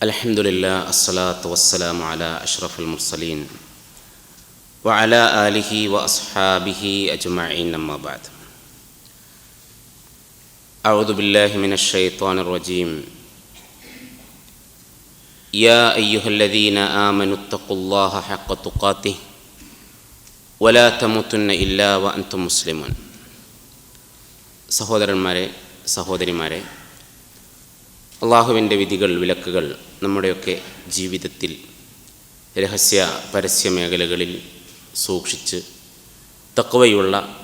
الحمد لله الصلاة والسلام على أشرف المرسلين وعلى آله وأصحابه أجمعين أما بعد أعوذ بالله من الشيطان الرجيم يا أيها الذين آمنوا اتقوا الله حق تقاته ولا تموتن إلا وأنتم مسلمون സഹോദരന്മാരെ സഹോദരിമാരെ അള്ളാഹുവിന്റെ വിധികൾ വിലക്കുകൾ നമ്മുടെയൊക്കെ ജീവിതത്തിൽ രഹസ്യ പരസ്യ മേഖലകളിൽ സൂക്ഷിച്ച് തക്കവയുള്ള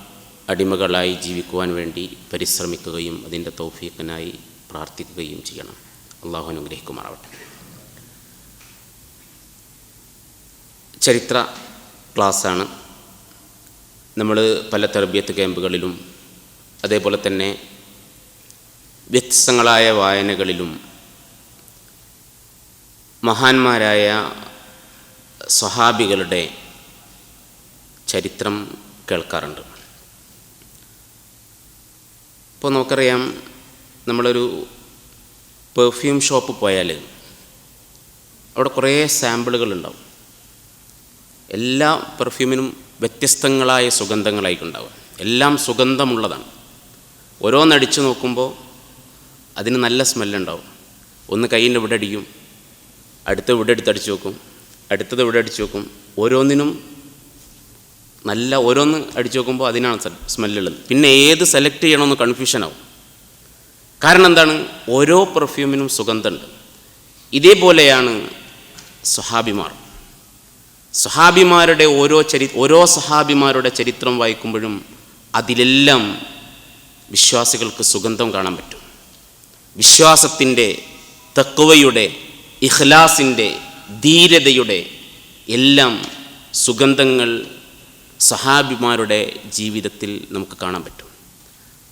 അടിമകളായി ജീവിക്കുവാൻ വേണ്ടി പരിശ്രമിക്കുകയും അതിന്റെ തൗഫീഖിനായി പ്രാർത്ഥിക്കുകയും ചെയ്യണം. അള്ളാഹു അനുഗ്രഹിക്കുമാറാവട്ടെ. ചരിത്ര ക്ലാസ്സാണ്. നമ്മൾ പല തെർബിയത്ത് ക്യാമ്പുകളിലും അതേപോലെ തന്നെ വ്യത്യസ്തങ്ങളായ വായനകളിലും മഹാന്മാരായ സ്വഹാബികളുടെ ചരിത്രം കേൾക്കാറുണ്ട്. ഇപ്പോൾ നമുക്കറിയാം നമ്മളൊരു പെർഫ്യൂം ഷോപ്പ് പോയാൽ അവിടെ കുറേ സാമ്പിളുകൾ ഉണ്ടാവും എല്ലാ പെർഫ്യൂമിനും വ്യത്യസ്തങ്ങളായ സുഗന്ധങ്ങളായിട്ടുണ്ടാവും എല്ലാം സുഗന്ധമുള്ളതാണ്. ഓരോന്നടിച്ചു നോക്കുമ്പോൾ അതിന് നല്ല സ്മെല്ലുണ്ടാവും. ഒന്ന് കയ്യിന്റെ ഇവിടെ അടിക്കും അടുത്ത ഇവിടെ എടുത്ത് അടിച്ചു നോക്കും അടുത്തത് ഇവിടെ അടിച്ചു നോക്കും ഓരോന്നിനും നല്ല ഓരോന്ന് അടിച്ചു നോക്കുമ്പോൾ അതിനാണ് സ്മെല്ലുള്ളത്. പിന്നെ ഏത് സെലക്ട് ചെയ്യണമെന്ന് കൺഫ്യൂഷനാവും. കാരണം എന്താണ്? ഓരോ പെർഫ്യൂമിനും സുഗന്ധമുണ്ട്. ഇതേപോലെയാണ് സ്വഹാബിമാർ. സ്വഹാബിമാരുടെ ഓരോ ചരി ഓരോ സഹാബിമാരുടെ ചരിത്രം വായിക്കുമ്പോഴും അതിലെല്ലാം വിശ്വാസികൾക്ക് സുഗന്ധം കാണാൻ പറ്റും. വിശ്വാസത്തിന്റെ തക്കുവയുടെ ഇഖ്ലാസിന്റെ ധീരതയുടെ എല്ലാം സുഗന്ധങ്ങൾ സഹാബിമാരുടെ ജീവിതത്തിൽ നമുക്ക് കാണാൻ പറ്റും.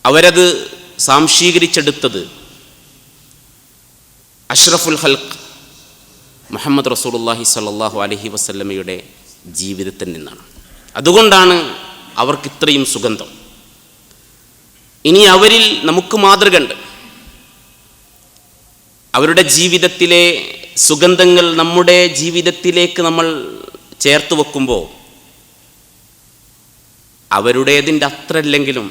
അവരത് സാംശീകരിച്ചെടുത്തത് അഷ്റഫുൽ ഹൽക്ക് മുഹമ്മദ് റസൂലുള്ളാഹി സ്വല്ലല്ലാഹു അലൈഹി വസല്ലമയുടെ ജീവിതത്തിൽ നിന്നാണ്. അതുകൊണ്ടാണ് അവർക്ക് ഇത്രയും സുഗന്ധം. ഇനി അവരിൽ നമുക്ക് മാതൃകയുണ്ട് അവരുടെ ജീവിതത്തിലെ സുഗന്ധങ്ങൾ നമ്മുടെ ജീവിതത്തിലേക്ക് നമ്മൾ ചേർത്ത് വെക്കുമ്പോൾ അവരുടേതിന്റെ അത്രല്ലെങ്കിലും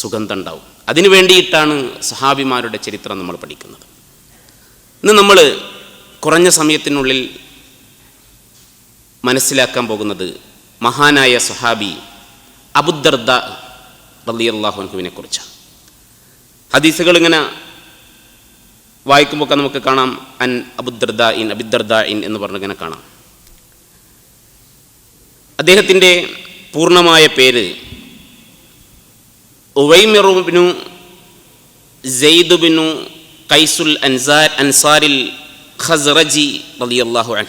സുഗന്ധം ഉണ്ടാവും അതിനു വേണ്ടിയിട്ടാണ് സഹാബിമാരുടെ ചരിത്രം നമ്മൾ പഠിക്കുന്നത്. ഇന്ന് നമ്മൾ കുറഞ്ഞ സമയത്തിനുള്ളിൽ മനസ്സിലാക്കാൻ പോകുന്നത് മഹാനായ സഹാബി അബുദർദ റലിയല്ലാഹുവിനെ കുറിച്ചാണ്. ഹദീസുകൾ ഇങ്ങനെ വായിക്കുമ്പോൾ നമുക്ക് കാണാം അൻ അബുദർദ ഇൻ അബിദർദ ഇൻ എന്ന് പറഞ്ഞിങ്ങനെ കാണാം. അദ്ദേഹത്തിന്റെ പൂർണമായ പേര് ഉവൈമിറുബിനു ജെയ്ദുബിനു കൈസുൽ അൻസാർ അൻസാരിൽ ഖസ്റജി റലിയല്ലാഹു അൻ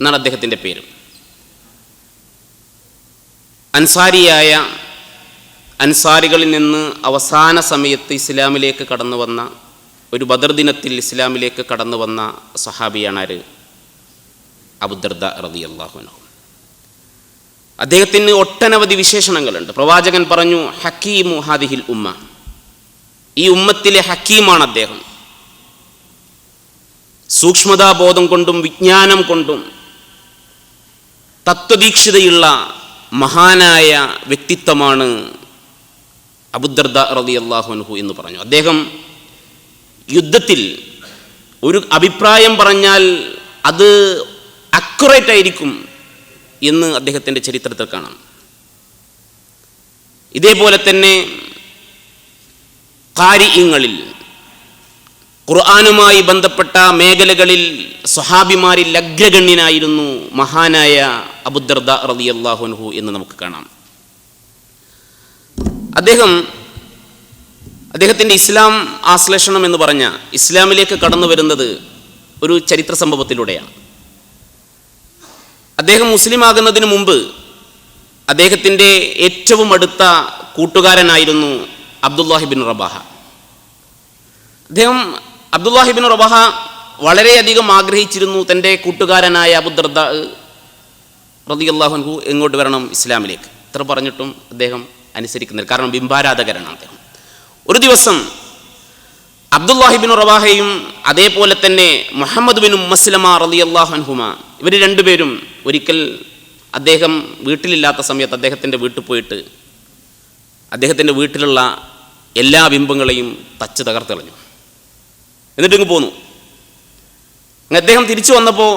എന്നാണ് അദ്ദേഹത്തിന്റെ പേര്. അൻസാരിയായ അൻസാരികളിൽ നിന്ന് അവസാന സമയത്ത് ഇസ്ലാമിലേക്ക് കടന്നു വന്ന ഒരു ബദർ ദിനത്തിൽ ഇസ്ലാമിലേക്ക് കടന്നു വന്ന സഹാബിയാണ് ആര് അബുദർദ റതി അള്ളാഹുനു അദ്ദേഹത്തിന് ഒട്ടനവധി വിശേഷണങ്ങളുണ്ട്. പ്രവാചകൻ പറഞ്ഞു ഹക്കീമു ഹാദിഹിൽ ഉമ്മ. ഈ ഉമ്മത്തിലെ ഹക്കീമാണ് അദ്ദേഹം. സൂക്ഷ്മതാബോധം കൊണ്ടും വിജ്ഞാനം കൊണ്ടും തത്വദീക്ഷിതയുള്ള മഹാനായ വ്യക്തിത്വമാണ് അബുദർദ റതി അള്ളാഹുൻഹു എന്ന് പറഞ്ഞു. അദ്ദേഹം യുദ്ധത്തിൽ ഒരു അഭിപ്രായം പറഞ്ഞാൽ അത് അക്യുറേറ്റ് ആയിരിക്കും എന്ന് അദ്ദേഹത്തിന്റെ ചരിത്രത്തിൽ കാണാം. ഇതേപോലെ തന്നെ കാര്യങ്ങളിൽ ഖുർആാനുമായി ബന്ധപ്പെട്ട മേഖലകളിൽ സ്വഹാബിമാരിൽ അഗ്രഗണ്യനായിരുന്നു മഹാനായ അബുദർദ റതിയല്ലാഹുൻഹു എന്ന് നമുക്ക് കാണാം. അദ്ദേഹം അദ്ദേഹത്തിന്റെ ഇസ്ലാം ആശ്ലേഷണം എന്ന് പറഞ്ഞ ഇസ്ലാമിലേക്ക് കടന്നു വരുന്നത് ഒരു ചരിത്ര സംഭവത്തിലൂടെയാണ്. അദ്ദേഹം മുസ്ലിം ആകുന്നതിന് മുമ്പ് അദ്ദേഹത്തിന്റെ ഏറ്റവും അടുത്ത കൂട്ടുകാരനായിരുന്നു അബ്ദുല്ലാഹിബിൻ റബാഹ. അദ്ദേഹം അബ്ദുല്ലാഹിബിൻ റബാഹ വളരെയധികം ആഗ്രഹിച്ചിരുന്നു തന്റെ കൂട്ടുകാരനായ അബുദർദ റതി അള്ളാഹുൻഹു എങ്ങോട്ട് വരണം ഇസ്ലാമിലേക്ക്. ഇത്ര പറഞ്ഞിട്ടും അദ്ദേഹം അനുസരിക്കുന്നില്ല. കാരണം ബിംബാരാധകരാണ് അദ്ദേഹം. ഒരു ദിവസം അബ്ദുല്ലാഹിബിൻ റവാഹയും അതേപോലെ തന്നെ മുഹമ്മദ് ബിൻ മസ്ലമ റലി അള്ളാഹുഹുമ ഇവർ രണ്ടുപേരും ഒരിക്കൽ അദ്ദേഹം വീട്ടിലില്ലാത്ത സമയത്ത് അദ്ദേഹത്തിന്റെ വീട്ടിൽ പോയിട്ട് അദ്ദേഹത്തിന്റെ വീട്ടിലുള്ള എല്ലാ ബിംബങ്ങളെയും തച്ച് തകർത്തെറിഞ്ഞു എന്നിട്ട് ഇങ്ങ് പോന്നു. അദ്ദേഹം തിരിച്ചു വന്നപ്പോൾ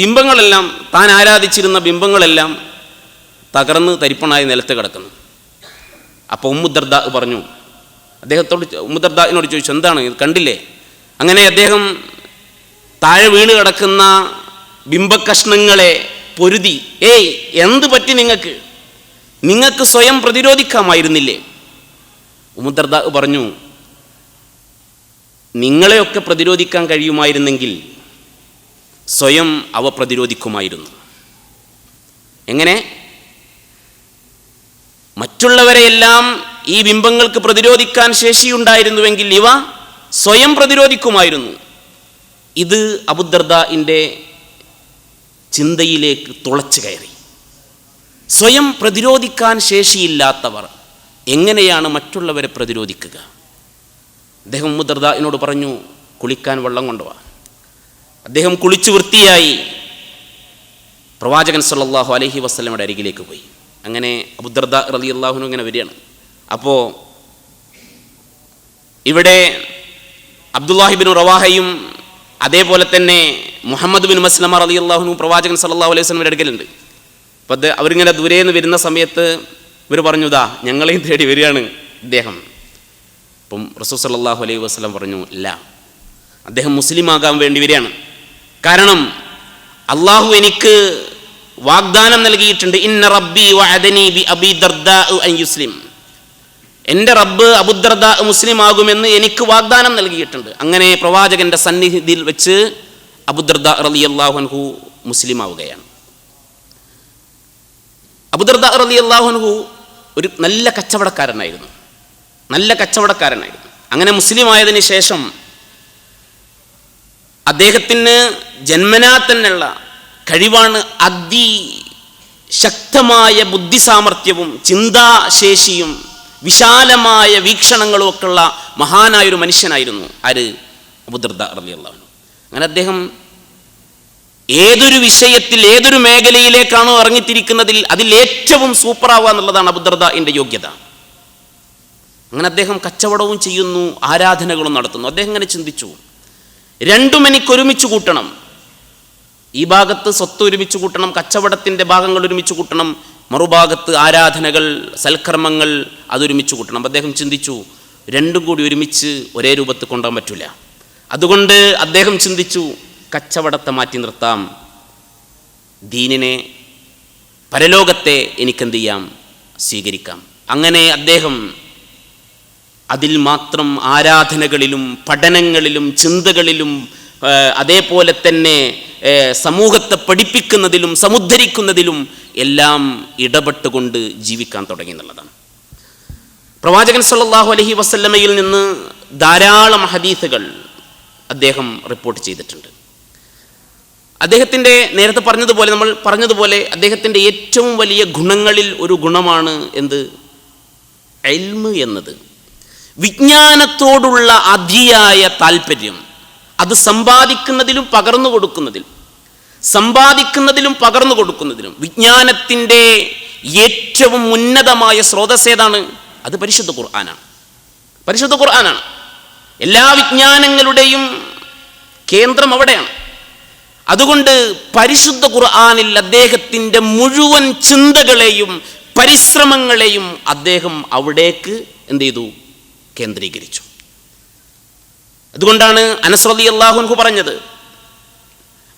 ബിംബങ്ങളെല്ലാം താൻ ആരാധിച്ചിരുന്ന ബിംബങ്ങളെല്ലാം തകർന്ന് തരിപ്പണായി നിലത്ത് കിടക്കുന്നു. അപ്പോൾ ഉമ്മുദർദ പറഞ്ഞു അദ്ദേഹത്തോട് ചോ- ചോദിച്ചു എന്താണ്? ഇത് കണ്ടില്ലേ? അങ്ങനെ അദ്ദേഹം താഴെ വീണ് കിടക്കുന്ന ബിംബകഷ്ണങ്ങളെ പൊരുതി ഏയ് എന്ത് പറ്റി നിങ്ങൾക്ക്? നിങ്ങൾക്ക് സ്വയം പ്രതിരോധിക്കാമായിരുന്നില്ലേ? ഉമുദർദ പറഞ്ഞു നിങ്ങളെയൊക്കെ പ്രതിരോധിക്കാൻ കഴിയുമായിരുന്നെങ്കിൽ സ്വയം അവ പ്രതിരോധിക്കുമായിരുന്നു. എങ്ങനെ? മറ്റുള്ളവരെയെല്ലാം ഈ ബിംബങ്ങൾക്ക് പ്രതിരോധിക്കാൻ ശേഷിയുണ്ടായിരുന്നുവെങ്കിൽ ഇവ സ്വയം പ്രതിരോധിക്കുമായിരുന്നു. ഇത് അബുദർദാന്റെ ചിന്തയിലേക്ക് തുളച്ചു കയറി. സ്വയം പ്രതിരോധിക്കാൻ ശേഷിയില്ലാത്തവർ എങ്ങനെയാണ് മറ്റുള്ളവരെ പ്രതിരോധിക്കുക? അദ്ദേഹം മുദർദാനോട് പറഞ്ഞു കുളിക്കാൻ വെള്ളം കൊണ്ടുപോവാ അദ്ദേഹം കുളിച്ചു വൃത്തിയായി പ്രവാചകൻ സല്ലാഹു അലഹി വസ്ലമയുടെ അരികിലേക്ക് പോയി. അങ്ങനെ അബുദർദ റലി അള്ളാഹുനും ഇങ്ങനെ വരികയാണ്. അപ്പോൾ ഇവിടെ അബ്ദുല്ലാഹിബിൻ റവാഹയും അതേപോലെ തന്നെ മുഹമ്മദ് ബിൻ മസ്ലമ അലി അള്ളാഹുനും പ്രവാചകൻ സല്ലാ അലൈഹി വസ്ലമിന്റെ അടുക്കലുണ്ട് അപ്പോൾ അത് അവരിങ്ങനെ ദൂരെ നിന്ന് വരുന്ന സമയത്ത് ഇവർ പറഞ്ഞു ഇതാ ഞങ്ങളെയും തേടി വരികയാണ് ഇദ്ദേഹം. അപ്പം റസൂ സല്ലാഹു അലൈഹി വസ്ലം പറഞ്ഞു ഇല്ല. അദ്ദേഹം മുസ്ലിം ആകാൻ വേണ്ടി വരികയാണ്. കാരണം അള്ളാഹു എനിക്ക് വാഗ്ദാനം നൽകിയിട്ടുണ്ട് ഇന്ന റബ്ബി വഅദനി ബി അബി ദർദാ അൻ യുസ്ലിം. എന്റെ റബ്ബ് അബുദ്രദ മുസ്ലിം ആകുമെന്ന് എനിക്ക് വാഗ്ദാനം നൽകിയിട്ടുണ്ട്. അങ്ങനെ പ്രവാചകന്റെ സന്നിധിയിൽ വെച്ച് അബുദർദ റലി അൻഹു മുസ്ലിം ആവുകയാണ് അബുദർദ റലി അൻഹു ഒരു നല്ല കച്ചവടക്കാരനായിരുന്നു. നല്ല കച്ചവടക്കാരനായിരുന്നു. അങ്ങനെ മുസ്ലിം ആയതിനു ശേഷം അദ്ദേഹത്തിന് ജന്മനാ തന്നെയുള്ള കഴിവാണ് അതിശക്തമായ ബുദ്ധി സാമർഥ്യവും ചിന്താശേഷിയും വിശാലമായ വീക്ഷണങ്ങളും ഒക്കെ ഉള്ള മഹാനായൊരു മനുഷ്യനായിരുന്നു ആര്? അബുദർദ അൻഹു. അങ്ങനെ അദ്ദേഹം ഏതൊരു വിഷയത്തിൽ ഏതൊരു മേഖലയിലേക്കാണോ ഇറങ്ങിത്തിരിക്കുന്നതിൽ അതിൽ ഏറ്റവും സൂപ്പറാവുക എന്നുള്ളതാണ് അബുദർദ എന്റെ യോഗ്യത. അങ്ങനെ അദ്ദേഹം കച്ചവടവും ചെയ്യുന്നു ആരാധനകളും നടത്തുന്നു. അദ്ദേഹം ഇങ്ങനെ ചിന്തിച്ചു. രണ്ടും മണിക്ക് ഒരുമിച്ച് കൂട്ടണം. ഈ ഭാഗത്ത് സ്വത്ത് ഒരുമിച്ച് കൂട്ടണം കച്ചവടത്തിന്റെ ഭാഗങ്ങൾ ഒരുമിച്ച് കൂട്ടണം മറുഭാഗത്ത് ആരാധനകൾ സൽക്കർമ്മങ്ങൾ അതൊരുമിച്ച് കൂട്ടണം. അദ്ദേഹം ചിന്തിച്ചു രണ്ടും കൂടി ഒരുമിച്ച് ഒരേ രൂപത്തിൽ കൊണ്ടുപോകാൻ പറ്റില്ല അതുകൊണ്ട് അദ്ദേഹം ചിന്തിച്ചു കച്ചവടത്തെ മാറ്റി നിർത്താം. ദീനിനെ പരലോകത്തെ എനിക്കെന്ത് ചെയ്യാം? സ്വീകരിക്കാം. അങ്ങനെ അദ്ദേഹം അതിൽ മാത്രം ആരാധനകളിലും പഠനങ്ങളിലും ചിന്തകളിലും അതേപോലെ തന്നെ സമൂഹത്തെ പഠിപ്പിക്കുന്നതിലും സമുദ്ധരിക്കുന്നതിലും എല്ലാം ഇടപെട്ടുകൊണ്ട് ജീവിക്കാൻ തുടങ്ങി എന്നുള്ളതാണ്. പ്രവാചകൻ സല്ലാഹു അലഹി വസല്ലമയിൽ നിന്ന് ധാരാളം ഹദീസുകൾ അദ്ദേഹം റിപ്പോർട്ട് ചെയ്തിട്ടുണ്ട്. അദ്ദേഹത്തിന്റെ നേരത്തെ പറഞ്ഞതുപോലെ നമ്മൾ പറഞ്ഞതുപോലെ അദ്ദേഹത്തിന്റെ ഏറ്റവും വലിയ ഗുണങ്ങളിൽ ഒരു ഗുണമാണ് എന്ത്? എൽമ് എന്നത്. വിജ്ഞാനത്തോടുള്ള അതിയായ താല്പര്യം അത് സമ്പാദിക്കുന്നതിലും പകർന്നു കൊടുക്കുന്നതിലും സമ്പാദിക്കുന്നതിലും പകർന്നു കൊടുക്കുന്നതിലും വിജ്ഞാനത്തിന്റെ ഏറ്റവും ഉന്നതമായ സ്രോതസ് ഏതാണ്? അത് പരിശുദ്ധ ഖുർആനാണ്. പരിശുദ്ധ ഖുർആനാണ്. എല്ലാ വിജ്ഞാനങ്ങളുടെയും കേന്ദ്രം അവിടെയാണ്. അതുകൊണ്ട് പരിശുദ്ധ ഖുർആനിൽ അദ്ദേഹത്തിന്റെ മുഴുവൻ ചിന്തകളെയും പരിശ്രമങ്ങളെയും അദ്ദേഹം അവിടേക്ക് എന്ത് ചെയ്തു? കേന്ദ്രീകരിച്ചു. അതുകൊണ്ടാണ് അനസ്രതി അള്ളാഹുൻഹു പറഞ്ഞത്.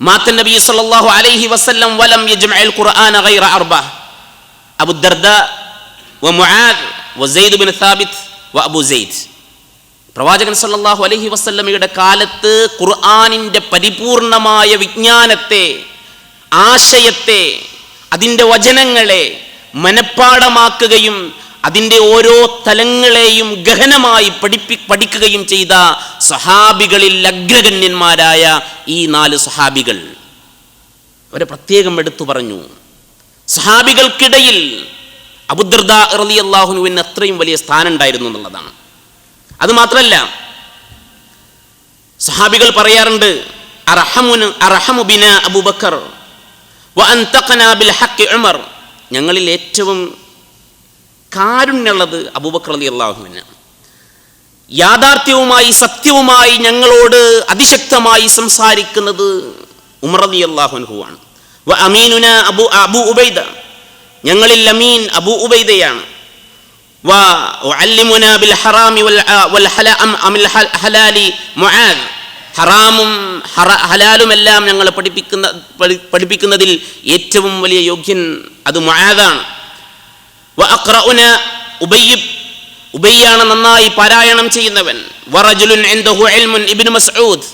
മാത്ത നബി സല്ലല്ലാഹു അലൈഹി വസല്ലം വലം യജ്മഅൽ ഖുർആന ഗൈറ അർബ. അബു ദർദ വ മുആദ് വ സെയ്ദ് ബിൻ സാബിത്ത് വ അബു സെയ്ദ്. പ്രവാചകൻ സല്ലല്ലാഹു അലൈഹി വസല്ലമയുടെ കാലത്ത് ഖുർആനിന്റെ പരിപൂർണമായ വിജ്ഞാനത്തെ ആശയത്തെ അതിന്റെ വചനങ്ങളെ മനഃപ്പാടമാക്കുകയും അതിന്റെ ഓരോ തലങ്ങളെയും ഗഹനമായി പഠിപ്പി പഠിക്കുകയും ചെയ്ത സഹാബികളിൽ അഗ്രഗണ്യന്മാരായ ഈ നാല് സഹാബികൾ. അവരെ പ്രത്യേകം എടുത്തു പറഞ്ഞു. സഹാബികൾക്കിടയിൽ അബുദ്രദ റലി അള്ളാഹുനുവിന് അത്രയും വലിയ സ്ഥാനം ഉണ്ടായിരുന്നു എന്നുള്ളതാണ്. അത് മാത്രമല്ല സഹാബികൾ പറയാറുണ്ട് ബിന അബൂബക്കർ ഞങ്ങളിൽ ഏറ്റവും കാരുണ്യമുള്ളത് അബൂബക്കർ അലി അള്ളാഹുവിന് യാഥാർത്ഥ്യവുമായി സത്യവുമായി ഞങ്ങളോട് അതിശക്തമായി സംസാരിക്കുന്നത് ഉമർ അലി അള്ളാഹുൻഹുവാണ് വ അമീനുന അബു അബു ഉബൈദ. ഞങ്ങളിൽ അമീൻ അബു ഉബൈദയാണ്. ഹറാമി ഹലാലുമെല്ലാം ഞങ്ങളെ പഠിപ്പിക്കുന്ന പഠിപ്പിക്കുന്നതിൽ ഏറ്റവും വലിയ യോഗ്യൻ അത് ഉബയ്യ് ഉബയ്യാണ് നന്നായി പാരായണം ചെയ്യുന്നവൻ. ഇബ്നു മസ്ഊദ്.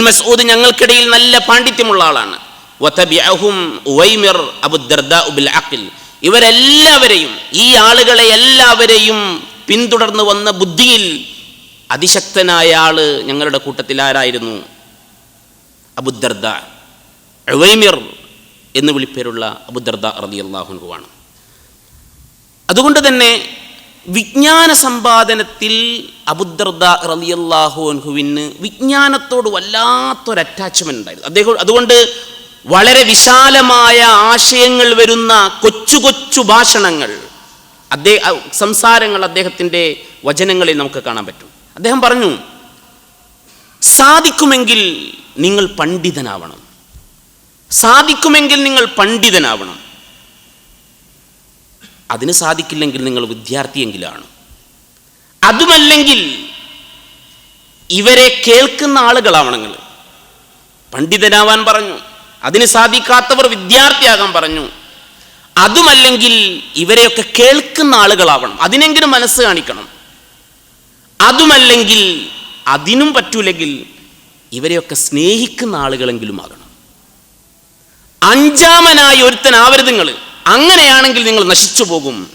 മസ്ഊദ് ഞങ്ങൾക്കിടയിൽ നല്ല പാണ്ഡിത്യമുള്ള ആളാണ്. ഇവരെല്ലാവരെയും ഈ ആളുകളെ എല്ലാവരെയും പിന്തുടർന്നു വന്ന ബുദ്ധിയിൽ അതിശക്തനായ ആൾ ഞങ്ങളുടെ കൂട്ടത്തിൽ ആരായിരുന്നു? അബുദർദ ഉവൈമിർ എന്ന് വിളിപ്പേരുള്ള അബുദർദ ആണ്. അതുകൊണ്ട് തന്നെ വിജ്ഞാന സമ്പാദനത്തിൽ അബുദർദ റളിയല്ലാഹു അൻഹുവിന് വിജ്ഞാനത്തോട് വല്ലാത്തൊരു അറ്റാച്ച്മെന്റ് ഉണ്ടായിരുന്നു. അദ്ദേഹം അതുകൊണ്ട് വളരെ വിശാലമായ ആശയങ്ങൾ വരുന്ന കൊച്ചു കൊച്ചു ഭാഷണങ്ങൾ അദ്ദേഹം സംസാരങ്ങൾ അദ്ദേഹത്തിന്റെ വചനങ്ങളിൽ നമുക്ക് കാണാൻ പറ്റും. അദ്ദേഹം പറഞ്ഞു സാധിക്കുമെങ്കിൽ നിങ്ങൾ പണ്ഡിതനാവണം. സാധിക്കുമെങ്കിൽ നിങ്ങൾ പണ്ഡിതനാവണം. അതിന് സാധിക്കില്ലെങ്കിൽ നിങ്ങൾ വിദ്യാർത്ഥിയെങ്കിലാണ്. അതുമല്ലെങ്കിൽ ഇവരെ കേൾക്കുന്ന ആളുകളാവണം നിങ്ങൾ. പണ്ഡിതനാവാൻ പറഞ്ഞു. അതിന് സാധിക്കാത്തവർ വിദ്യാർത്ഥിയാകാൻ പറഞ്ഞു. അതുമല്ലെങ്കിൽ ഇവരെയൊക്കെ കേൾക്കുന്ന ആളുകളാവണം. അതിനെങ്കിലും മനസ്സ് കാണിക്കണം. അതുമല്ലെങ്കിൽ അതിനും പറ്റൂലെങ്കിൽ ഇവരെയൊക്കെ സ്നേഹിക്കുന്ന ആളുകളെങ്കിലും ആകണം അഞ്ചാമനായി ഒരുത്തനാവരുത് നിങ്ങൾ. അങ്ങനെയാണെങ്കിൽ നിങ്ങൾ നശിച്ചു പോകും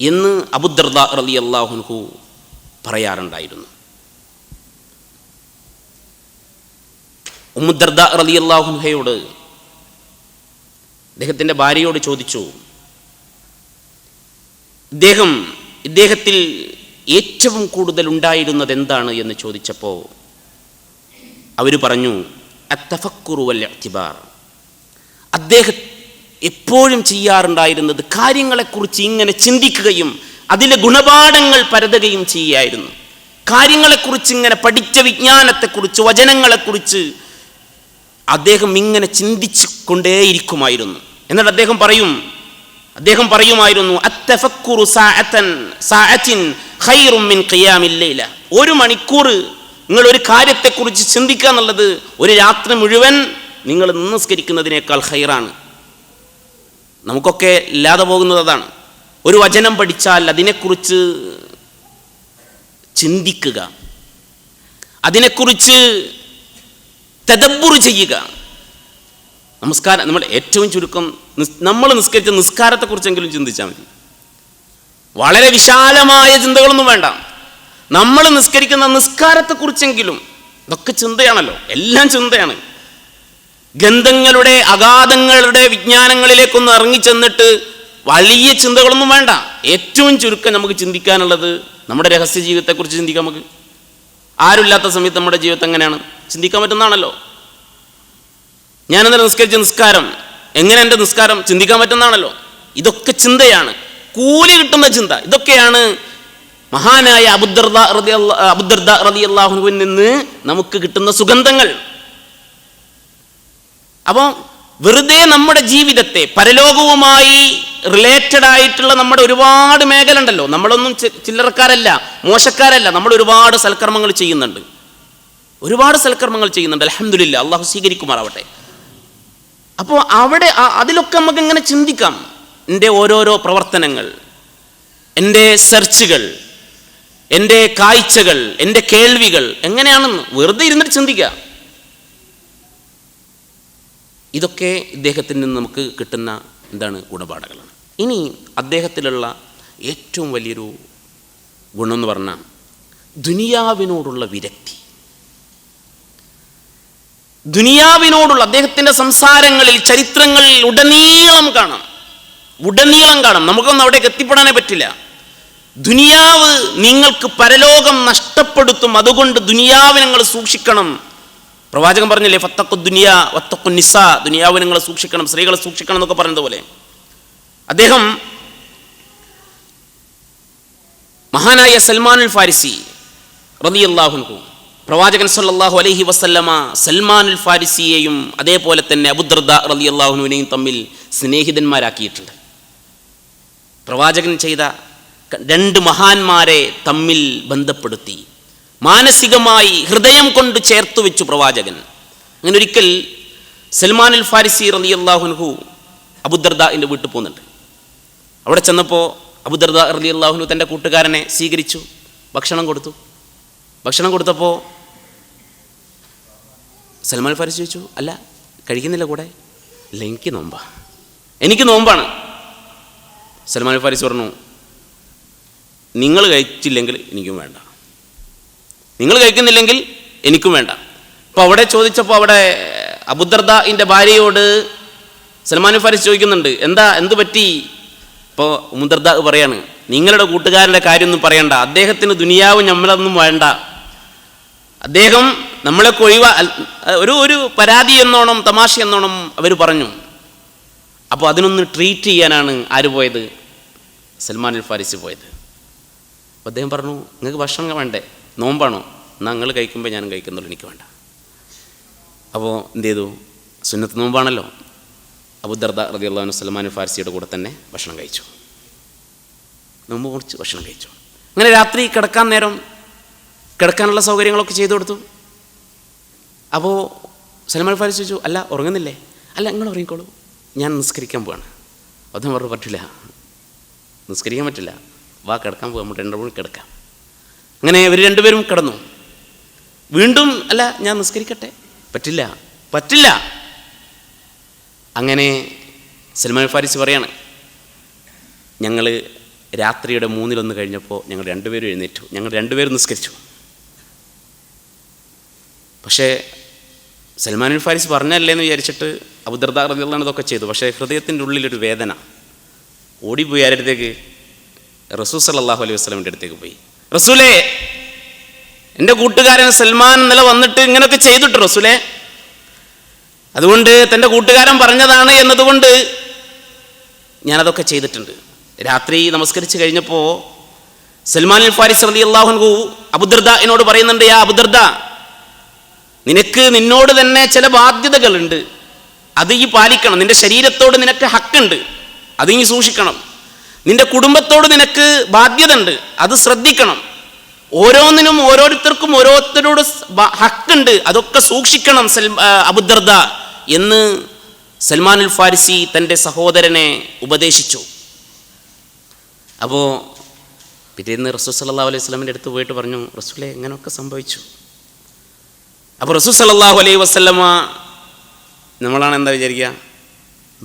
എന്ന് അബുദർദ റലി അള്ളാഹുൻഹു പറയാറുണ്ടായിരുന്നു. ഉമ്മുദർദ റലി അള്ളാഹുൻഹയോട് അദ്ദേഹത്തിന്റെ ഭാര്യയോട് ചോദിച്ചു ഇദ്ദേഹം ഇദ്ദേഹത്തിൽ ഏറ്റവും കൂടുതൽ ഉണ്ടായിരുന്നത് എന്താണ്? എന്ന് ചോദിച്ചപ്പോൾ അവർ പറഞ്ഞു അത്തഫക്കുറു വൽ അദ്ദേഹത്തെ അദ്ദേഹം എപ്പോഴും ചെയ്യാറുണ്ടായിരുന്നത് കാര്യങ്ങളെക്കുറിച്ച് ഇങ്ങനെ ചിന്തിക്കുകയും അതിലെ ഗുണപാഠങ്ങൾ പരതുകയും ചെയ്യായിരുന്നു. കാര്യങ്ങളെക്കുറിച്ച് ഇങ്ങനെ പഠിച്ച വിജ്ഞാനത്തെക്കുറിച്ച് വചനങ്ങളെക്കുറിച്ച് അദ്ദേഹം ഇങ്ങനെ ചിന്തിച്ചു കൊണ്ടേയിരിക്കുമായിരുന്നു എന്നിട്ട് അദ്ദേഹം പറയും അദ്ദേഹം പറയുമായിരുന്നു മിൻ ഒരു മണിക്കൂർ നിങ്ങൾ ഒരു കാര്യത്തെക്കുറിച്ച് ചിന്തിക്കുക എന്നുള്ളത് ഒരു രാത്രി മുഴുവൻ നിങ്ങൾ നിസ്കരിക്കുന്നതിനേക്കാൾ ഹൈറാണ് നമുക്കൊക്കെ ഇല്ലാതെ പോകുന്നത് അതാണ്. ഒരു വചനം പഠിച്ചാൽ അതിനെക്കുറിച്ച് ചിന്തിക്കുക. അതിനെക്കുറിച്ച് തെദബ്ബുർ ചെയ്യുക. നമസ്കാരം നമ്മൾ ഏറ്റവും ചുരുക്കം നമ്മൾ നിസ്കരിച്ച നിസ്കാരത്തെക്കുറിച്ചെങ്കിലും ചിന്തിച്ചാൽ മതി. വളരെ വിശാലമായ ചിന്തകളൊന്നും വേണ്ട. നമ്മൾ നിസ്കരിക്കുന്ന നിസ്കാരത്തെക്കുറിച്ചെങ്കിലും ഇതൊക്കെ ചിന്തയാണല്ലോ. എല്ലാം ചിന്തയാണ്. ഗന്ധങ്ങളുടെ അഗാധങ്ങളുടെ വിജ്ഞാനങ്ങളിലേക്കൊന്ന് ഇറങ്ങിച്ചെന്നിട്ട് വലിയ ചിന്തകളൊന്നും വേണ്ട. ഏറ്റവും ചുരുക്കം നമുക്ക് ചിന്തിക്കാനുള്ളത് നമ്മുടെ രഹസ്യ ജീവിതത്തെക്കുറിച്ച് ചിന്തിക്കാം നമുക്ക്. ആരുമില്ലാത്ത സമയത്ത് നമ്മുടെ ജീവിതം എങ്ങനെയാണ്? ചിന്തിക്കാൻ പറ്റുന്നതാണല്ലോ. എന്നെ നിസ്കരിച്ച നിസ്കാരം എങ്ങനെ എന്റെ നിസ്കാരം ചിന്തിക്കാൻ പറ്റുന്നതാണല്ലോ. ഇതൊക്കെ ചിന്തയാണ്. കൂലി കിട്ടുന്ന ചിന്ത. ഇതൊക്കെയാണ് മഹാനായ അബുദർദ അബുദർദ റതി അള്ളാഹുവിൽ നിന്ന് നമുക്ക് കിട്ടുന്ന സുഗന്ധങ്ങൾ. അപ്പോൾ വെറുതെ നമ്മുടെ ജീവിതത്തെ പരലോകവുമായി റിലേറ്റഡ് ആയിട്ടുള്ള നമ്മുടെ ഒരുപാട് മേഖല ഉണ്ടല്ലോ. നമ്മളൊന്നും ചില്ലറക്കാരല്ല മോശക്കാരല്ല. നമ്മൾ ഒരുപാട് സൽക്കർമ്മങ്ങൾ ചെയ്യുന്നുണ്ട്. ഒരുപാട് സൽക്കർമ്മങ്ങൾ ചെയ്യുന്നുണ്ട്. അലഹമില്ല അള്ളാഹു സ്വീകരിക്കുമാറാവട്ടെ. അപ്പോൾ അവിടെ അതിലൊക്കെ നമുക്ക് ഇങ്ങനെ ചിന്തിക്കാം? എന്റെ ഓരോരോ പ്രവർത്തനങ്ങൾ എന്റെ സെർച്ചുകൾ എന്റെ കാഴ്ചകൾ എന്റെ കേൾവികൾ എങ്ങനെയാണെന്ന് വെറുതെ ഇരുന്നിട്ട് ചിന്തിക്കുക. ഇതൊക്കെ ഇദ്ദേഹത്തിൽ നിന്ന് നമുക്ക് കിട്ടുന്ന എന്താണ് ഗുണപാഠങ്ങളാണ്. ഇനി അദ്ദേഹത്തിലുള്ള ഏറ്റവും വലിയൊരു ഗുണമെന്ന് പറഞ്ഞാൽ ദുനിയാവിനോടുള്ള വിരക്തി. ദുനിയാവിനോടുള്ള അദ്ദേഹത്തിന്റെ സംസാരങ്ങളിൽ ചരിത്രങ്ങളിൽ ഉടനീളം കാണാം. ഉടനീളം കാണാം. നമുക്കൊന്നും അവിടേക്ക് എത്തിപ്പെടാനേ പറ്റില്ല. ദുനിയാവ് നിങ്ങൾക്ക് പരലോകം നഷ്ട നഷ്ടപ്പെടുത്തും. അതുകൊണ്ട് ദുനിയാവ് നിങ്ങൾ സൂക്ഷിക്കണം. പ്രവാചകൻ പറഞ്ഞില്ലേ ഫത്തക്കു ദുനിയ വത്തക്കു നിസ. ദുനിയാവ് നിങ്ങൾ സൂക്ഷിക്കണം സ്ത്രീകളെ സൂക്ഷിക്കണം എന്നൊക്കെ പറഞ്ഞതുപോലെ അദ്ദേഹം മഹാനായ സൽമാനുൽ ഫാരിസി റളിയല്ലാഹുൻഹു പ്രവാചകൻ സല്ലല്ലാഹു അലൈഹി വസല്ലമ സൽമാനുൽ ഫാരിസിയെയും അതേപോലെ തന്നെ അബുദ്രദ റളിയല്ലാഹുവിനെയും തമ്മിൽ സ്നേഹിതന്മാരാക്കിയിട്ടുണ്ട്. പ്രവാചകൻ ചെയ്ത രണ്ട് മഹാന്മാരെ തമ്മിൽ ബന്ധപ്പെടുത്തി. മാനസികമായി ഹൃദയം കൊണ്ട് ചേർത്തു വെച്ചു പ്രവാചകൻ. അങ്ങനെ ഒരിക്കൽ സൽമാൻ അൽ ഫാരിസി റലി അള്ളാഹുൻഹു അബുദർദാന്റെ വീട്ടിൽ പോകുന്നുണ്ട്. അവിടെ ചെന്നപ്പോൾ അബുദർദ റലി അള്ളാഹുനു തന്റെ കൂട്ടുകാരനെ സ്വീകരിച്ചു ഭക്ഷണം കൊടുത്തു. ഭക്ഷണം കൊടുത്തപ്പോൾ സൽമാൻ ഫാരിസ് ചോദിച്ചു അല്ല കഴിക്കുന്നില്ല കൂടെ? ഇല്ല എനിക്ക് നോമ്പാ. എനിക്ക് നോമ്പാണ്. സൽമാൻ ഫാരിസ് പറഞ്ഞു നിങ്ങൾ കഴിച്ചില്ലെങ്കിൽ എനിക്കും വേണ്ട. നിങ്ങൾ കഴിക്കുന്നില്ലെങ്കിൽ എനിക്കും വേണ്ട. അപ്പോൾ അവിടെ ചോദിച്ചപ്പോൾ അവിടെ അബുദർദാന്റെ ഭാര്യയോട് സൽമാൻ ഫാരിസ് ചോദിക്കുന്നുണ്ട് എന്താ എന്ത് പറ്റി? ഇപ്പോൾ മുദർദ പറയാണ് നിങ്ങളുടെ കൂട്ടുകാരുടെ കാര്യമൊന്നും പറയണ്ട. അദ്ദേഹത്തിന് ദുനിയാവ് നമ്മളൊന്നും വേണ്ട. അദ്ദേഹം നമ്മളെ കൊഴിവ ഒരു ഒരു പരാതി എന്നോണം തമാശ എന്നോണം അവർ പറഞ്ഞു. അപ്പോൾ അതിനൊന്ന് ട്രീറ്റ് ചെയ്യാനാണ് ആര് പോയത്? സൽമാൻ അൽ ഫാരിസ് പോയത്. അപ്പോൾ അദ്ദേഹം പറഞ്ഞു നിങ്ങൾക്ക് ഭക്ഷണം വേണ്ടേ? നോമ്പാണോ? നിങ്ങൾ കഴിക്കുമ്പോൾ ഞാനും കഴിക്കുന്നുള്ളൂ എനിക്ക് വേണ്ട. അപ്പോൾ എന്ത് ചെയ്തു? സുന്നത്ത് നോമ്പാണല്ലോ. അബുദർദ റതി അള്ളാഹു സൽമാൻ ഫാർസിയുടെ കൂടെ തന്നെ ഭക്ഷണം കഴിച്ചു. നോമ്പ് കുറച്ച് ഭക്ഷണം കഴിച്ചു. അങ്ങനെ രാത്രി കിടക്കാൻ നേരം കിടക്കാനുള്ള സൗകര്യങ്ങളൊക്കെ ചെയ്തു കൊടുത്തു. അപ്പോൾ സൽമാൻ ഫാരിസ് ചോദിച്ചു അല്ല ഉറങ്ങുന്നില്ലേ? അല്ല നിങ്ങൾ ഉറങ്ങിക്കോളൂ. ഞാൻ നിസ്കരിക്കാൻ പോവാണ്. അദ്ദേഹം പറഞ്ഞു പറ്റില്ല. നിസ്കരിക്കാൻ പറ്റില്ല. വാ കിടക്കാൻ പോകാം നമുക്ക് രണ്ടു മണി കിടക്കാം. അങ്ങനെ ഇവർ രണ്ടുപേരും കിടന്നു. വീണ്ടും അല്ല ഞാൻ നിസ്കരിക്കട്ടെ? പറ്റില്ല. പറ്റില്ല. അങ്ങനെ സൽമാൻ ഫാരിസ് പറയാണ് ഞങ്ങൾ രാത്രിയുടെ മൂന്നിലൊന്ന് കഴിഞ്ഞപ്പോൾ ഞങ്ങൾ രണ്ടുപേരും എഴുന്നേറ്റു. ഞങ്ങൾ രണ്ടുപേരും നിസ്കരിച്ചു. പക്ഷേ സൽമാൻ ഫാരിസ് പറഞ്ഞല്ലേ എന്ന് വിചാരിച്ചിട്ട് അബുദർദാ റദിയുള്ളതാണ് ഇതൊക്കെ ചെയ്തു. പക്ഷേ ഹൃദയത്തിന്റെ ഉള്ളിലൊരു വേദന. ഓടിപ്പോയി ആരുടെ അടുത്തേക്ക്? റസൂൽ സല്ലല്ലാഹു അലൈഹി വസ്ലമിന്റെ അടുത്തേക്ക് പോയി. റസൂലേ എന്റെ കൂട്ടുകാരൻ സൽമാൻ ഇന്നലെ വന്നിട്ട് ഇങ്ങനെയൊക്കെ ചെയ്തിട്ട് റസൂലേ. അതുകൊണ്ട് തന്റെ കൂട്ടുകാരൻ പറഞ്ഞതാണ് എന്നതുകൊണ്ട് ഞാനതൊക്കെ ചെയ്തിട്ടുണ്ട്. രാത്രി നമസ്കരിച്ച് കഴിഞ്ഞപ്പോൾ സൽമാൻ അൽ ഫാരിസ് റതി അള്ളാഹുൻഹു അബുദർദ എന്നോട് പറയുന്നുണ്ട് യാ അബുദർദ നിനക്ക് നിന്നോട് തന്നെ ചില ബാധ്യതകളുണ്ട്. അത് ഈ പാലിക്കണം. നിന്റെ ശരീരത്തോട് നിനക്ക് ഹക്കുണ്ട്. അത് ഈ സൂക്ഷിക്കണം. നിന്റെ കുടുംബത്തോട് നിനക്ക് ബാധ്യത ഉണ്ട് അത് ശ്രദ്ധിക്കണം. ഓരോന്നിനും ഓരോരുത്തർക്കും ഓരോരുത്തരോട് ഹക്കുണ്ട്. അതൊക്കെ സൂക്ഷിക്കണം സൽ അബുദർദ എന്ന് സൽമാനുൽ ഫാരിസി തന്റെ സഹോദരനെ ഉപദേശിച്ചു. അപ്പോൾ പിറ്റേന്ന് റസൂൽ സല്ലാ അലൈഹി വസല്ലമയുടെ അടുത്ത് പോയിട്ട് പറഞ്ഞു റസൂലെ എങ്ങനെയൊക്കെ സംഭവിച്ചു. അപ്പോൾ റസൂൽ സല്ലാഹു അലൈഹി വസല്ലമ നമ്മളാണ് എന്താ വിചാരിക്കുക?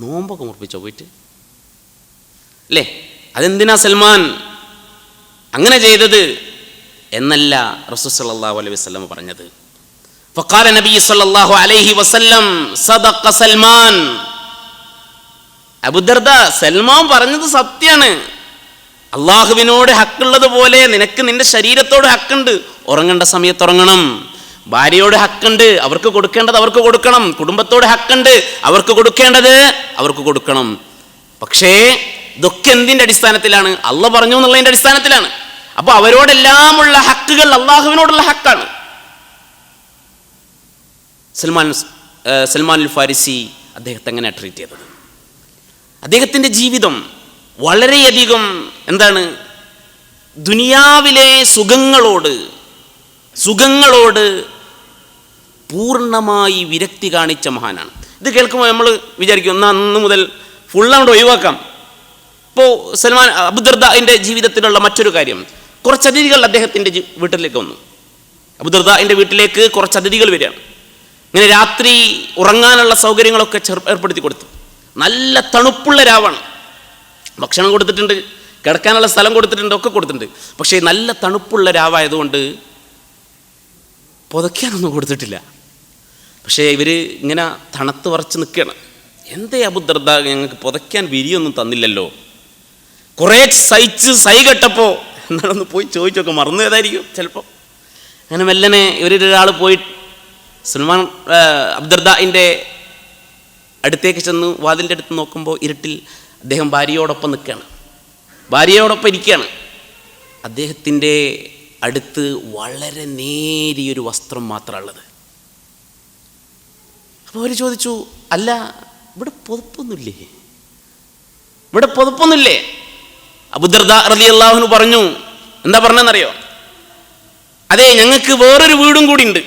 നോമ്പൊക്കെ മുറിപ്പിച്ചോ പോയിട്ട്? അല്ലേ? അതെന്തിനാ സൽമാൻ അങ്ങനെ ചെയ്തത്? എന്നല്ല റസൂ സല്ലല്ലാഹു അലൈഹി വസല്ലം പറഞ്ഞത്. ഫഖാല നബി സല്ലല്ലാഹു അലൈഹി വസല്ലം സദഖ സൽമാൻ. അബുദർദ സൽമാൻ പറഞ്ഞത് സത്യാണ്. അള്ളാഹുവിനോട് ഹക്കുള്ളതുപോലെ നിനക്ക് നിന്റെ ശരീരത്തോട് ഹക്കുണ്ട്. ഉറങ്ങേണ്ട സമയത്ത് ഉറങ്ങണം. ഭാര്യയോട് ഹക്കുണ്ട് അവർക്ക് കൊടുക്കേണ്ടത് അവർക്ക് കൊടുക്കണം. കുടുംബത്തോട് ഹക്കുണ്ട് അവർക്ക് കൊടുക്കേണ്ടത് അവർക്ക് കൊടുക്കണം. പക്ഷേ ഇതൊക്കെ എന്തിന്റെ അടിസ്ഥാനത്തിലാണ്? അള്ള പറഞ്ഞു എന്നുള്ളതിന്റെ അടിസ്ഥാനത്തിലാണ്. അപ്പോൾ അവരോടെല്ലാമുള്ള ഹക്കുകൾ അള്ളാഹുവിനോടുള്ള ഹക്കാണ്. സൽമാൻ സൽമാൻ അൽ ഫാരിസി അദ്ദേഹത്തെ എങ്ങനെ ട്രീറ്റ് ചെയ്തത്? അദ്ദേഹത്തിന്റെ ജീവിതം വളരെയധികം എന്താണ്? ദുനിയാവിലെ സുഖങ്ങളോട് സുഖങ്ങളോട് പൂർണമായി വിരക്തി കാണിച്ച മഹാനാണ്. ഇത് കേൾക്കുമ്പോൾ നമ്മൾ വിചാരിക്കും എന്നാൽ അന്ന് മുതൽ അങ്ങോട്ട് ഒഴിവാക്കാം. ഇപ്പോൾ സൽമാൻ അബുദർദാന്റെ ജീവിതത്തിലുള്ള മറ്റൊരു കാര്യം കുറച്ച് അതിഥികൾ അദ്ദേഹത്തിന്റെ വീട്ടിലേക്ക് വന്നു. അബുദർദാന്റെ വീട്ടിലേക്ക് കുറച്ച് അതിഥികൾ വരികയാണ്. ഇങ്ങനെ രാത്രി ഉറങ്ങാനുള്ള സൗകര്യങ്ങളൊക്കെ ഏർപ്പെടുത്തി കൊടുത്തു. നല്ല തണുപ്പുള്ള രാവാണ്. ഭക്ഷണം കൊടുത്തിട്ടുണ്ട് കിടക്കാനുള്ള സ്ഥലം കൊടുത്തിട്ടുണ്ട് ഒക്കെ കൊടുത്തിട്ടുണ്ട്. പക്ഷേ നല്ല തണുപ്പുള്ള രാവായതുകൊണ്ട് പുതയ്ക്കാനൊന്നും കൊടുത്തിട്ടില്ല. പക്ഷേ ഇവർ ഇങ്ങനെ തണുത്ത് വറച്ച് നിൽക്കുകയാണ്. എന്തേ അബുദ്രദ ഞങ്ങൾക്ക് പുതയ്ക്കാൻ വിരിയൊന്നും തന്നില്ലല്ലോ. കുറേ സഹിച്ച് സൈ കെട്ടപ്പോൾ എന്നാലൊന്ന് പോയി ചോദിച്ചൊക്കെ. മറന്നു ഏതായിരിക്കും ചിലപ്പോൾ അങ്ങനെ മെല്ലനെ ഇവരൊരാൾ പോയി സുൽമാൻ അബ്ദുർദാന്റെ അടുത്തേക്ക് ചെന്ന് വാതിലിന്റെ അടുത്ത് നോക്കുമ്പോൾ ഇരുട്ടിൽ അദ്ദേഹം ഭാര്യയോടൊപ്പം നിൽക്കുകയാണ് ഭാര്യയോടൊപ്പം ഇരിക്കുകയാണ് അദ്ദേഹത്തിന്റെ അടുത്ത് വളരെ നേരിയൊരു വസ്ത്രം മാത്രമുള്ളത് അപ്പോൾ അവർ ചോദിച്ചു അല്ല ഇവിടെ പുതപ്പൊന്നുമില്ലേ? ഇവിടെ പുതപ്പൊന്നുമില്ലേ? അബുദർദ റലി അള്ളാഹുന് പറഞ്ഞു. എന്താ പറഞ്ഞെന്നറിയോ അതെ ഞങ്ങൾക്ക് വേറൊരു വീടും കൂടി ഉണ്ട്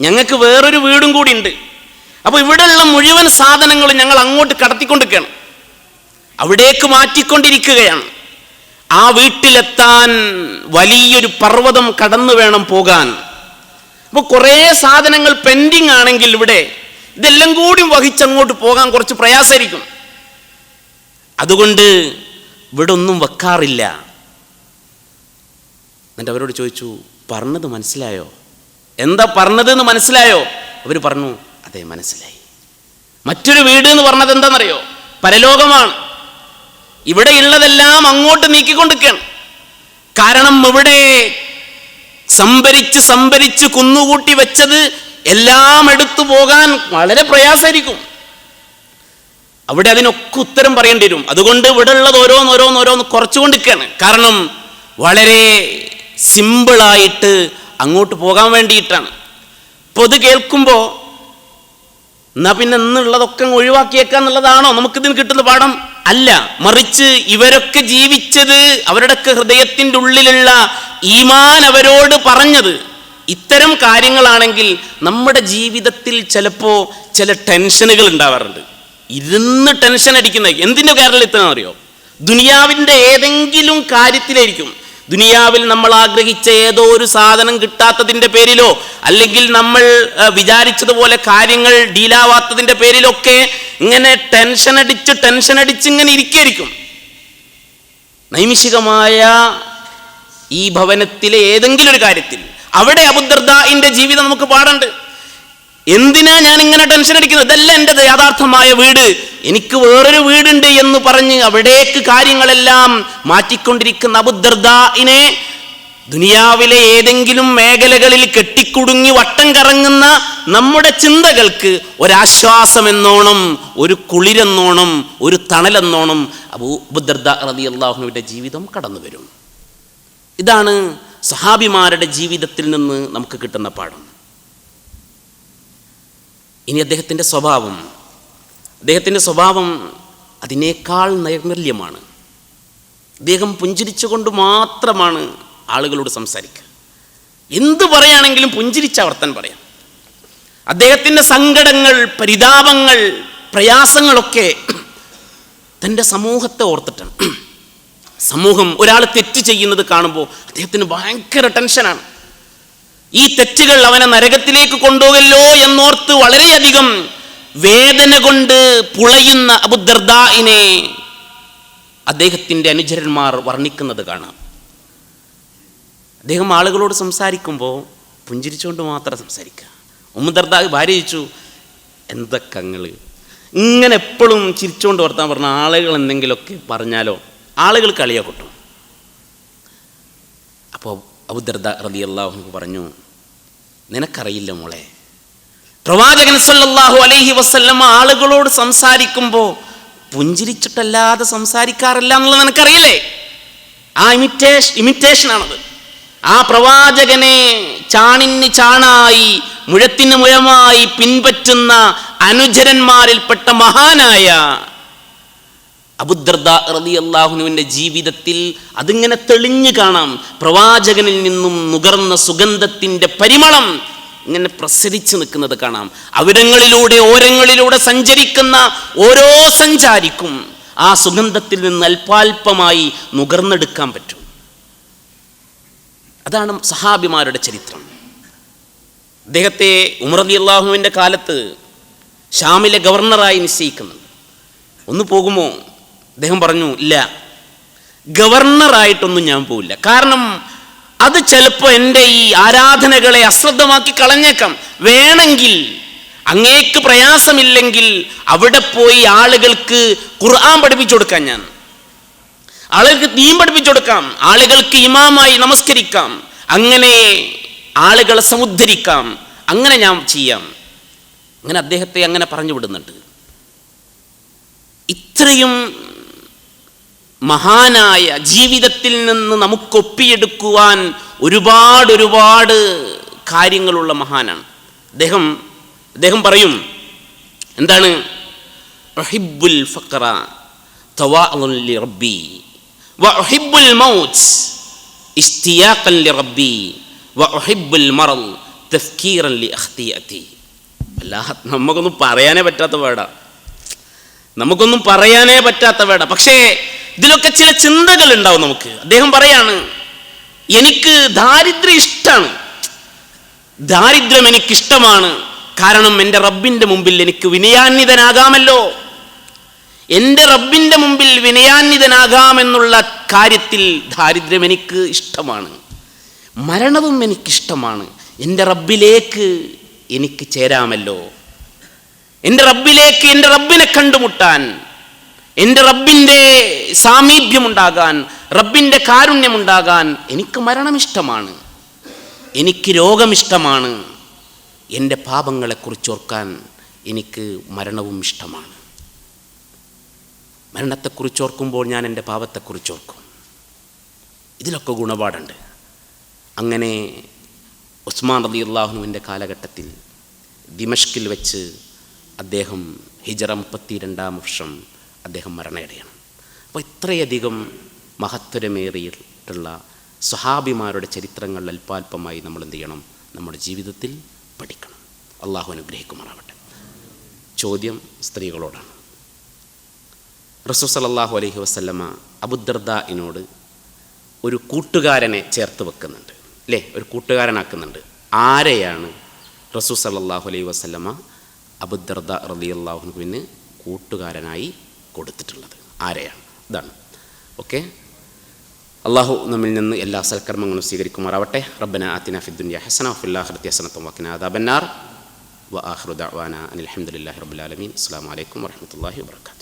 ഞങ്ങൾക്ക് വേറൊരു വീടും കൂടി ഉണ്ട് അപ്പോൾ ഇവിടെയുള്ള മുഴുവൻ സാധനങ്ങളും ഞങ്ങൾ അങ്ങോട്ട് കടത്തിക്കൊണ്ടിരിക്കുകയാണ്. അവിടേക്ക് മാറ്റിക്കൊണ്ടിരിക്കുകയാണ്. ആ വീട്ടിലെത്താൻ വലിയൊരു പർവതം കടന്നു വേണം പോകാൻ. അപ്പോൾ കുറേ സാധനങ്ങൾ പെൻഡിങ് ആണെങ്കിൽ ഇവിടെ ഇതെല്ലാം കൂടി വഹിച്ചങ്ങോട്ട് പോകാൻ കുറച്ച് പ്രയാസമായിരിക്കും. അതുകൊണ്ട് ഇവിടെ ഒന്നും വെക്കാറില്ല. എന്നിട്ട് അവരോട് ചോദിച്ചു പറഞ്ഞത് മനസ്സിലായോ? എന്താ പറഞ്ഞത് എന്ന് മനസ്സിലായോ? അവർ പറഞ്ഞു അതെ മനസ്സിലായി. മറ്റൊരു വീട് എന്ന് പറഞ്ഞത് എന്താണെന്നറിയോ? പരലോകമാണ്. ഇവിടെ ഉള്ളതെല്ലാം അങ്ങോട്ട് നീക്കിക്കൊണ്ടിരിക്കുകയാണ്. കാരണം ഇവിടെ സംഭരിച്ച് സംഭരിച്ച് കുന്നുകൂട്ടി വെച്ചത് എല്ലാം എടുത്തു പോകാൻ വളരെ പ്രയാസമായിരിക്കും. അവിടെ അതിനൊക്കെ ഉത്തരം പറയേണ്ടി വരും. അതുകൊണ്ട് ഇവിടെ ഉള്ളത് ഓരോന്ന് ഓരോന്ന് ഓരോന്ന് കുറച്ചുകൊണ്ടിരിക്കുകയാണ് കാരണം വളരെ സിമ്പിളായിട്ട് അങ്ങോട്ട് പോകാൻ വേണ്ടിയിട്ടാണ്. അപ്പോൾ ഇത് കേൾക്കുമ്പോൾ എന്നാ പിന്നെ ഇന്നുള്ളതൊക്കെ അങ്ങ് ഒഴിവാക്കിയേക്കാന്നുള്ളതാണോ നമുക്കിതിന് കിട്ടുന്ന പാഠം അല്ല. മറിച്ച് ഇവരൊക്കെ ജീവിച്ചത് അവരുടെയൊക്കെ ഹൃദയത്തിന്റെ ഉള്ളിലുള്ള ഈമാൻ അവരോട് പറഞ്ഞത് ഇത്തരം കാര്യങ്ങളാണെങ്കിൽ നമ്മുടെ ജീവിതത്തിൽ ചിലപ്പോൾ ചില ടെൻഷനുകൾ ഉണ്ടാവാറുണ്ട്. ഇരുന്ന് ടെൻഷൻ അടിക്കുന്ന എന്തിന്റെ കേരളത്തിൽ അറിയോ? ദുനിയാവിന്റെ ഏതെങ്കിലും കാര്യത്തിലായിരിക്കും. ദുനിയാവിൽ നമ്മൾ ആഗ്രഹിച്ച ഏതോ ഒരു സാധനം കിട്ടാത്തതിന്റെ പേരിലോ അല്ലെങ്കിൽ നമ്മൾ വിചാരിച്ചതുപോലെ കാര്യങ്ങൾ ഡീലാവാത്തതിന്റെ പേരിലൊക്കെ ഇങ്ങനെ ടെൻഷൻ അടിച്ച് ടെൻഷൻ അടിച്ച് ഇങ്ങനെ ഇരിക്കായിരിക്കും. നൈമിഷികമായ ഈ ഭവനത്തിലെ ഏതെങ്കിലും ഒരു കാര്യത്തിൽ അവിടെ അബുദർദാഇന്റെ ജീവിതം നമുക്ക് പാടുണ്ട്. എന്തിനാ ഞാൻ ഇങ്ങനെ ടെൻഷൻ അടിക്കുന്നത്? ഇതല്ല എന്റെ യഥാർത്ഥമായ വീട്. എനിക്ക് വേറൊരു വീടുണ്ട് എന്ന് പറഞ്ഞ് അവിടേക്ക് കാര്യങ്ങളെല്ലാം മാറ്റിക്കൊണ്ടിരിക്കുന്ന അബുദർദാഇനെ ദുനിയാവിലെ ഏതെങ്കിലും മേഖലകളിൽ കെട്ടിക്കുടുങ്ങി വട്ടം കറങ്ങുന്ന നമ്മുടെ ചിന്തകൾക്ക് ഒരാശ്വാസം എന്നോണം ഒരു കുളിരെന്നോണം ഒരു തണലെന്നോണം അബൂ അബുദർദ റതി അള്ളാഹുനുവിന്റെ ജീവിതം കടന്നു വരും ഇതാണ് സഹാബിമാരുടെ ജീവിതത്തിൽ നിന്ന് നമുക്ക് കിട്ടുന്ന പാഠം. ഇനി അദ്ദേഹത്തിന്റെ സ്വഭാവം അദ്ദേഹത്തിന്റെ സ്വഭാവം അതിനേക്കാൾ നൈർമല്യമാണ്. അദ്ദേഹം പുഞ്ചിരിച്ചുകൊണ്ട് മാത്രമാണ് ആളുകളോട് സംസാരിക്കുക. എന്ത് പറയുകയാണെങ്കിലും പുഞ്ചിരിച്ച വർത്തൻ പറയാം. അദ്ദേഹത്തിന്റെ സങ്കടങ്ങൾ പരിതാപങ്ങൾ പ്രയാസങ്ങളൊക്കെ തന്റെ സമൂഹത്തെ ഓർത്തിട്ടാണ്. സമൂഹം ഒരാൾ തെറ്റ് ചെയ്യുന്നത് കാണുമ്പോൾ അദ്ദേഹത്തിന് ഭയങ്കര ടെൻഷനാണ്. ഈ തെറ്റുകൾ അവനെ നരകത്തിലേക്ക് കൊണ്ടുപോകല്ലോ എന്നോർത്ത് വളരെയധികം വേദന കൊണ്ട് പുളയുന്ന അബുദർദായിനെ അദ്ദേഹത്തിന്റെ അനുചരന്മാർ വർണിക്കുന്നത് കാണാം. അദ്ദേഹം ആളുകളോട് സംസാരിക്കുമ്പോൾ പുഞ്ചിരിച്ചുകൊണ്ട് മാത്രം സംസാരിക്കുക. ഉമ്മദർദാ ഭാര്യ ചോദിച്ചു എന്തൊക്കെ അങ്ങൾ ഇങ്ങനെ എപ്പോഴും ചിരിച്ചുകൊണ്ട് വർത്താൻ പറഞ്ഞ ആളുകൾ എന്തെങ്കിലുമൊക്കെ പറഞ്ഞാലോ? ആളുകൾ കളിയാ അബുദർദ റതി അള്ളാഹു പറഞ്ഞു നിനക്കറിയില്ല മോളെ പ്രവാചകൻ സല്ലാഹു അലൈഹി വസ്ല്ലം ആളുകളോട് സംസാരിക്കുമ്പോൾ പുഞ്ചിരിച്ചിട്ടല്ലാതെ സംസാരിക്കാറില്ല എന്നുള്ളത് നിനക്കറിയില്ലേ? ആ ഇമിറ്റേഷൻ ഇമിറ്റേഷനാണത് ആ പ്രവാചകനെ ചാണിന് ചാണായി മുഴത്തിന് മുഴമായി പിൻപറ്റുന്ന അനുചരന്മാരിൽപ്പെട്ട മഹാനായ അബുദ്ദർദ ജീവിതത്തിൽ അതിങ്ങനെ തെളിഞ്ഞു കാണാം. പ്രവാചകനിൽ നിന്നും നുകർന്ന സുഗന്ധത്തിന്റെ പരിമളം ഇങ്ങനെ പ്രസരിച്ചു നിൽക്കുന്നത് കാണാം. അവിടങ്ങളിലൂടെ ഓരങ്ങളിലൂടെ സഞ്ചരിക്കുന്ന ഓരോ സഞ്ചാരിക്കും ആ സുഗന്ധത്തിൽ നിന്ന് അല്പാൽപമായി നുകർന്നെടുക്കാൻ പറ്റും. അതാണ് സഹാബിമാരുടെ ചരിത്രം. അദ്ദേഹത്തെ ഉമർ അലി അള്ളാഹുവിന്റെ കാലത്ത് ഷാമിലെ ഗവർണറായി നിശ്ചയിക്കുന്നുണ്ട് ഒന്ന് പോകുമോ? അദ്ദേഹം പറഞ്ഞു ഇല്ല ഗവർണറായിട്ടൊന്നും ഞാൻ പോവില്ല. കാരണം അത് ചിലപ്പോൾ എന്റെ ഈ ആരാധനകളെ അശ്രദ്ധമാക്കി കളഞ്ഞേക്കാം. വേണമെങ്കിൽ അങ്ങേക്ക് പ്രയാസമില്ലെങ്കിൽ അവിടെ പോയി ആളുകൾക്ക് ഖുർആൻ പഠിപ്പിച്ചു കൊടുക്കാം ഞാൻ. ആളുകൾക്ക് തീം പഠിപ്പിച്ചു കൊടുക്കാം. ആളുകൾക്ക് ഇമാമായി നമസ്കരിക്കാം. അങ്ങനെ ആളുകളെ സമുദ്ധരിക്കാം. അങ്ങനെ ഞാൻ ചെയ്യാം. അങ്ങനെ അദ്ദേഹത്തെ അങ്ങനെ പറഞ്ഞു വിടുന്നുണ്ട്. ഇത്രയും മഹാനായ ജീവിതത്തിൽ നിന്ന് നമുക്കൊപ്പിയെടുക്കുവാൻ ഒരുപാട് ഒരുപാട് കാര്യങ്ങളുള്ള മഹാനാണ്. അദ്ദേഹം അദ്ദേഹം പറയും എന്താണ്? ഉഹിബ്ബുൽ ഫഖറ റബ്ബി ലിഅഖ്തിയതി അല്ലാഹ് നമുക്കൊന്നും പറയാനേ പറ്റാത്ത വേട നമുക്കൊന്നും പറയാനേ പറ്റാത്ത വേട പക്ഷേ ഇതിലൊക്കെ ചില ചിന്തകൾ ഉണ്ടാവും നമുക്ക്. അദ്ദേഹം പറയാണ് എനിക്ക് ദാരിദ്ര്യം ഇഷ്ടമാണ് ദാരിദ്ര്യം എനിക്കിഷ്ടമാണ്. കാരണം എന്റെ റബ്ബിന്റെ മുമ്പിൽ എനിക്ക് വിനയാന്വിതനാകാമല്ലോ. എന്റെ റബ്ബിന്റെ മുമ്പിൽ വിനയാന്വിതനാകാമെന്നുള്ള കാര്യത്തിൽ ദാരിദ്ര്യം എനിക്ക് ഇഷ്ടമാണ്. മരണവും എനിക്കിഷ്ടമാണ്. എന്റെ റബ്ബിലേക്ക് എനിക്ക് ചേരാമല്ലോ. എന്റെ റബ്ബിലേക്ക് എന്റെ റബ്ബിനെ കണ്ടുമുട്ടാൻ എന്റെ റബ്ബിന്റെ സാമീപ്യമുണ്ടാകാൻ റബ്ബിന്റെ കാരുണ്യമുണ്ടാകാൻ എനിക്ക് മരണമിഷ്ടമാണ്. എനിക്ക് രോഗമിഷ്ടമാണ്. എന്റെ പാപങ്ങളെക്കുറിച്ചോർക്കാൻ എനിക്ക് മരണവും ഇഷ്ടമാണ്. മരണത്തെക്കുറിച്ചോർക്കുമ്പോൾ ഞാൻ എന്റെ പാപത്തെക്കുറിച്ചോർക്കും ഇതിലൊക്കെ ഗുണപാടുണ്ട്. അങ്ങനെ ഉസ്മാൻ അലി അള്ളാഹുവിന്റെ കാലഘട്ടത്തിൽ ദിമഷ്കിൽ വെച്ച് അദ്ദേഹം ഹിജറ മുപ്പത്തി രണ്ടാം വർഷം അദ്ദേഹം മരണയടയാണ്. അപ്പോൾ ഇത്രയധികം മഹത്വരമേറിയിട്ടുള്ള സ്വഹാബിമാരുടെ ചരിത്രങ്ങൾ അല്പാൽപമായി നമ്മൾ എന്ത് ചെയ്യണം? നമ്മുടെ ജീവിതത്തിൽ പഠിക്കണം. അള്ളാഹു അനുഗ്രഹിക്കുമാറാവട്ടെ. ചോദ്യം സ്ത്രീകളോടാണ്. റസൂ അലഹി അലൈഹി അബുദർദ എന്നോട് ഒരു കൂട്ടുകാരനെ ചേർത്ത് വെക്കുന്നുണ്ട്. അല്ലേ? ഒരു കൂട്ടുകാരനാക്കുന്നുണ്ട്. ആരെയാണ് റസൂ സലല്ലാഹു അലൈഹി വസ്ല്ലമ്മ അബുദർദ റലി അള്ളാഹുവിന് കൂട്ടുകാരനായി കൊടുത്തിട്ടുള്ളത്. ആരെയാണ്? ഇതാണ്. ഓക്കെ അള്ളാഹു നമ്മിൽ നിന്ന് എല്ലാ സൽക്കർമ്മങ്ങളും സ്വീകരിക്കുമാറാവട്ടെ. റബ്ബന ആത്തിന ഫിദ്ദുനിയ ഹസന ഫില്ലാഹൃത്തി ഹസനത്തും വക്കിന അദാബന്നാർ. വ ആഹ്റുദാന അനിൽ ഹംദുലില്ലാഹി റബ്ബിൽ ആലമീൻ. അസ്സലാമു അലൈക്കും വറഹ്മത്തുള്ളാഹി വബറകാതുഹു.